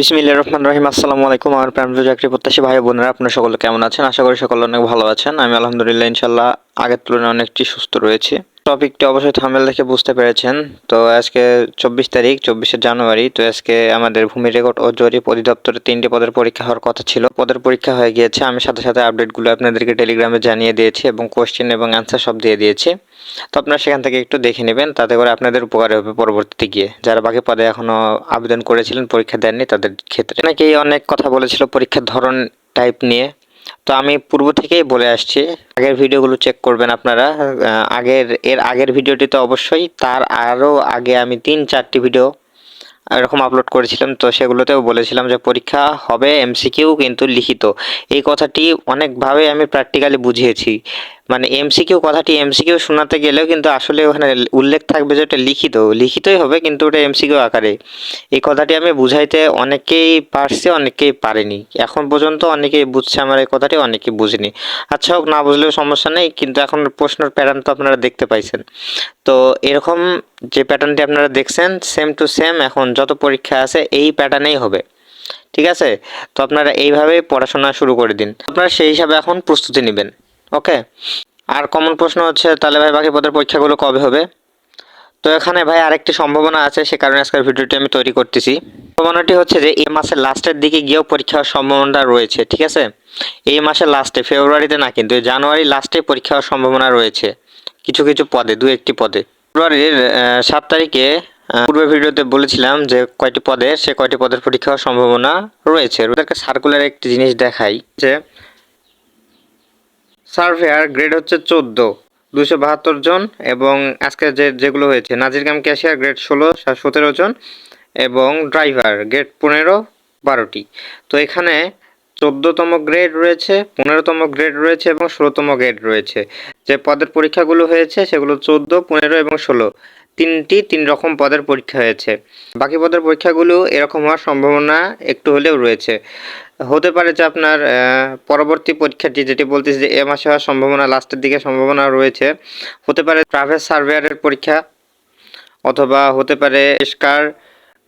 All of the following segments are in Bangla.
বিসমিল্লাহির রহমান রহিম। আসসালামু আলাইকুম আমার প্রাণ চাকরি প্রত্যাশী ভাই বোনেরা, আপনারা সকলে কেমন আছেন? আশা করি সকলে অনেক ভালো আছেন। আমি আলহামদুলিল্লাহ ইনশাল্লাহ আগের তুলনায় অনেকটি সুস্থ রয়েছি। টপিকটি অবশ্যই থামেল দেখে বুঝতে পেরেছেন। তো আজকে চব্বিশ তারিখ, চব্বিশে জানুয়ারি। তো আজকে আমাদের ভূমি রেকর্ড ও জরিপ অধিদপ্তরে তিনটি পদের পরীক্ষা হওয়ার কথা ছিল। পদের পরীক্ষা হয়ে গিয়েছে। আমি সাথে সাথে আপডেটগুলো আপনাদেরকে টেলিগ্রামে জানিয়ে দিয়েছি এবং কোশ্চেন এবং অ্যান্সার সব দিয়ে দিয়েছি। তো আপনারা সেখান থেকে একটু দেখে নেবেন, তাতে করে আপনাদের উপকারে হবে পরবর্তীতে গিয়ে। যারা বাকি পদে এখনও আবেদন করেছিলেন, পরীক্ষা দেননি, তাদের ক্ষেত্রে। অনেকেই অনেক কথা বলেছিল পরীক্ষার ধরন টাইপ নিয়ে। তো আমি পূর্ব থেকেই বলে আসছি, আগের ভিডিওগুলো চেক করবেন আপনারা। আগের, এর আগের ভিডিওটি তো অবশ্যই, তার আরও আগে আমি তিন চারটি ভিডিও এরকম আপলোড করেছিলাম, তো সেগুলোতেও বলেছিলাম যে পরীক্ষা হবে এমসিকিউ কিন্তু লিখিত। এই কথাটি অনেকভাবে আমি প্র্যাকটিক্যালি বুঝিয়েছি। মানে এমসিকিউ কথাটি এমসিকিউ শোনাতে গেলেও কিন্তু আসলে ওখানে উল্লেখ থাকবে যে ওটা লিখিত। লিখিতই হবে কিন্তু ওটা এমসিকিউ আকারে। এই কথাটি আমি বুঝাইতে অনেকেই পারছে, অনেকেই পারেনি। এখন পর্যন্ত অনেকেই বুঝছে আমার এই কথাটি, অনেকেই বুঝেনি। আচ্ছা হোক, না বুঝলেও সমস্যা নেই, কিন্তু এখন প্রশ্নের প্যাটার্ন তো আপনারা দেখতে পাইছেন। তো এরকম যে প্যাটার্নটি আপনারা দেখছেন সেম টু সেম এখন যত পরীক্ষা আছে, এই প্যাটার্নেই হবে। ঠিক আছে? তো আপনারা এইভাবেই পড়াশোনা শুরু করে দিন। আপনারা সেই হিসাবে এখন প্রস্তুতি নেবেন। ওকে আর কমন প্রশ্ন হচ্ছে তাহলে ভাই বাকি পদের পরীক্ষাগুলো কবে হবে? তো এখানে ভাই আরেকটি সম্ভাবনা আছে সে কারণে আজকের ভিডিওটি আমি তৈরি করতেছি। সম্ভাবনাটি হচ্ছে যে এই মাসের লাস্টের দিকে গিয়েও পরীক্ষা হওয়ার সম্ভাবনা রয়েছে ঠিক আছে? এই মাসের লাস্টে ফেব্রুয়ারিতে না কিন্তু জানুয়ারি লাস্টে পরীক্ষা হওয়ার সম্ভাবনা রয়েছে কিছু কিছু পদে দু একটি পদে। ফেব্রুয়ারির সাত তারিখে আহ, পূর্বের ভিডিওতে বলেছিলাম যে কয়টি পদে সে কয়টি পদের পরীক্ষা হওয়ার সম্ভাবনা রয়েছে। ওদেরকে সার্কুলার একটি জিনিস দেখাই যে সার্ভেয়ার গ্রেড হচ্ছে চোদ্দ দুশো বাহাত্তর জন এবং আজকে যে যেগুলো হয়েছে নাজিরগাম ক্যাশিয়ার গ্রেড ষোলো সতেরো জন এবং ড্রাইভার গ্রেড পনেরো, বারোটি। তো এখানে চোদ্দোতম গ্রেড রয়েছে, পনেরোতম গ্রেড রয়েছে এবং ষোলোতম গ্রেড রয়েছে। যে পদের পরীক্ষাগুলো হয়েছে সেগুলো চোদ্দ, পনেরো এবং ষোলো। তিনটি তিন রকম পদের পরীক্ষা হয়েছে। বাকি পদের পরীক্ষাগুলো এরকম হওয়ার সম্ভাবনা একটু হলেও রয়েছে। হতে পারে যে আপনার পরবর্তী পরীক্ষাটি যেটি বলতেছে যে এ মাসে হওয়ার সম্ভাবনা, লাস্টের দিকে সম্ভাবনা রয়েছে। হতে পারে ট্রাভেল সার্ভেয়ারের পরীক্ষা, অথবা হতে পারে স্কার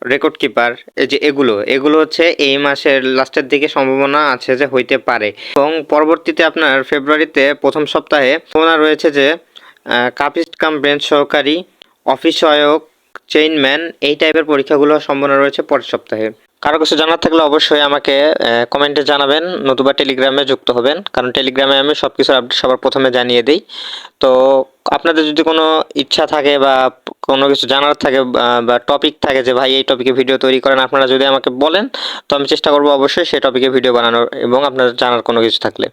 রেকর্ড কিপার, এই যে এগুলো। এগুলো হচ্ছে এই মাসের লাস্টের দিকে সম্ভাবনা আছে যে হইতে পারে। এবং পরবর্তীতে আপনার ফেব্রুয়ারিতে প্রথম সপ্তাহে সম্ভাবনা রয়েছে যে কাপিস্ট কাম ব্রেঞ্চ সহকারী অফিস সহায়ক চেইনম্যান এই টাইপের পরীক্ষাগুলো সম্ভাবনা রয়েছে পরের সপ্তাহে। কারও কিছু জানার থাকলে অবশ্যই আমাকে কমেন্টে জানাবেন, নতুবা টেলিগ্রামে যুক্ত হবেন, কারণ টেলিগ্রামে আমি সব কিছুর আপডেট সবার প্রথমে জানিয়ে দিই। তো, আপনাদের যদি কোনো ইচ্ছা থাকে বা কোনো কিছু জানার থাকে বা টপিক থাকে যে, ভাই, এই টপিকে ভিডিও তৈরি করেন, আপনারা যদি আমাকে বলেন, তো আমি চেষ্টা করব অবশ্যই সেই টপিকে ভিডিও বানানোর এবং আপনাদের জানার কোনো কিছু থাকলে।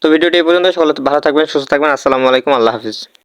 তো ভিডিওটি এই পর্যন্ত সকলে ভালো থাকবেন, সুস্থ থাকবেন, আসসালামু আলাইকুম, আল্লাহ হাফিজ।